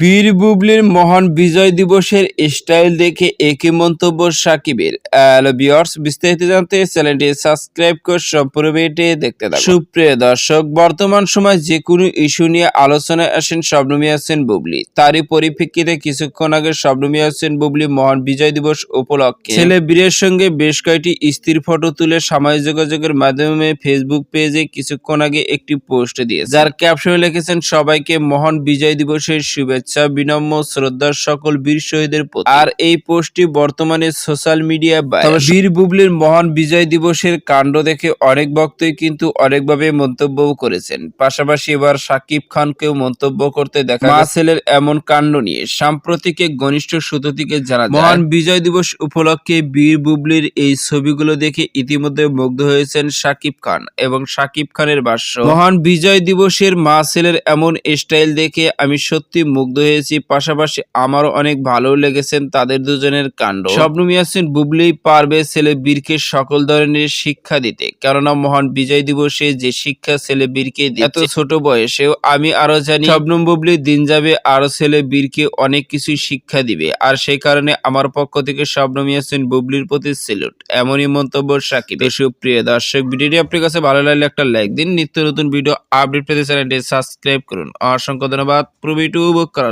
বীর বুবলির মহান বিজয় দিবসের স্টাইল দেখে একই মন্তব্য সাকিবের। ভিউয়ার্স, বিস্তারিত জানতে চ্যানেলটি সাবস্ক্রাইব করে সম্পূর্ণ দেখতে থাকুন। সুপ্রিয় দর্শক, বর্তমান সময় যে কোনো ইস্যু নিয়ে আলোচনায় আসেন শবনমী হাসান বুবলি। তারই পরিপ্রেক্ষিতে কিছুক্ষণ আগে শবনমী হাসান বুবলি মহান বিজয় দিবস উপলক্ষে ছেলে বীরের সঙ্গে বেশ কয়েকটি স্থির ফটো তুলে সামাজিক যোগাযোগের মাধ্যমে ফেসবুক পেজে কিছুক্ষণ আগে একটি পোস্ট দিয়ে যার ক্যাপশনে লিখেছেন, সবাইকে মহান বিজয় দিবসের শুভেচ্ছা। বিনম্র শ্রদ্ধার সকল বীর শহীদের প্রতি। আর এই পোস্টটি বর্তমানে সোশ্যাল মিডিয়া বীর বুবলির মহান বিজয় দিবসের কাণ্ড দেখে অনেক ভক্তই কিন্তু অনেকভাবে মন্তব্য করেছেন। পাশাপাশি এবার সাকিব খানকেও মন্তব্য করতে দেখা মা ছেলের এমন কাণ্ড নিয়ে সাম্প্রতিক এক ঘনিষ্ঠ সূত্র থেকে জানা যায়। মহান বিজয় দিবস উপলক্ষে বীর বুবলির এই ছবিগুলো দেখে ইতিমধ্যে মুগ্ধ হয়েছেন সাকিব খান এবং সাকিব খানের ভাষ্য মহান বিজয় দিবসের মা ছেলের এমন স্টাইল দেখে আমি সত্যি মুগ্ধ হয়েছি। পাশাপাশি আমারও অনেক ভালো লেগেছেন তাদের দুজনের কাণ্ড। স্বপ্ন ইয়াসিন বুবলি পারবে ছেলে বীরকে সকল ধরনের শিক্ষা দিতে। কেননা মহান বিজয় দিবসে যে শিক্ষা ছেলে বীরকে এত ছোট বয়সেও আমি আরও জানি শবনম বুবলি দিন যাবে আরও ছেলে বীরকে অনেক কিছুই শিক্ষা দিবে। আর সেই কারণে আমার পক্ষ থেকে শবনম ইয়াসিন বুবলির প্রতি সেলুট। এমনই মন্তব্য সাকিব। সুপ্রিয় দর্শক, ভিডিওটি আপনার কাছে ভালো লাগলে একটা লাইক দিন। নিত্য নতুন ভিডিও আপডেট পেতে চ্যানেলটি সাবস্ক্রাইব করুন। অসংখ্য ধন্যবাদ। পুরো ভিডিও উপভোগ করার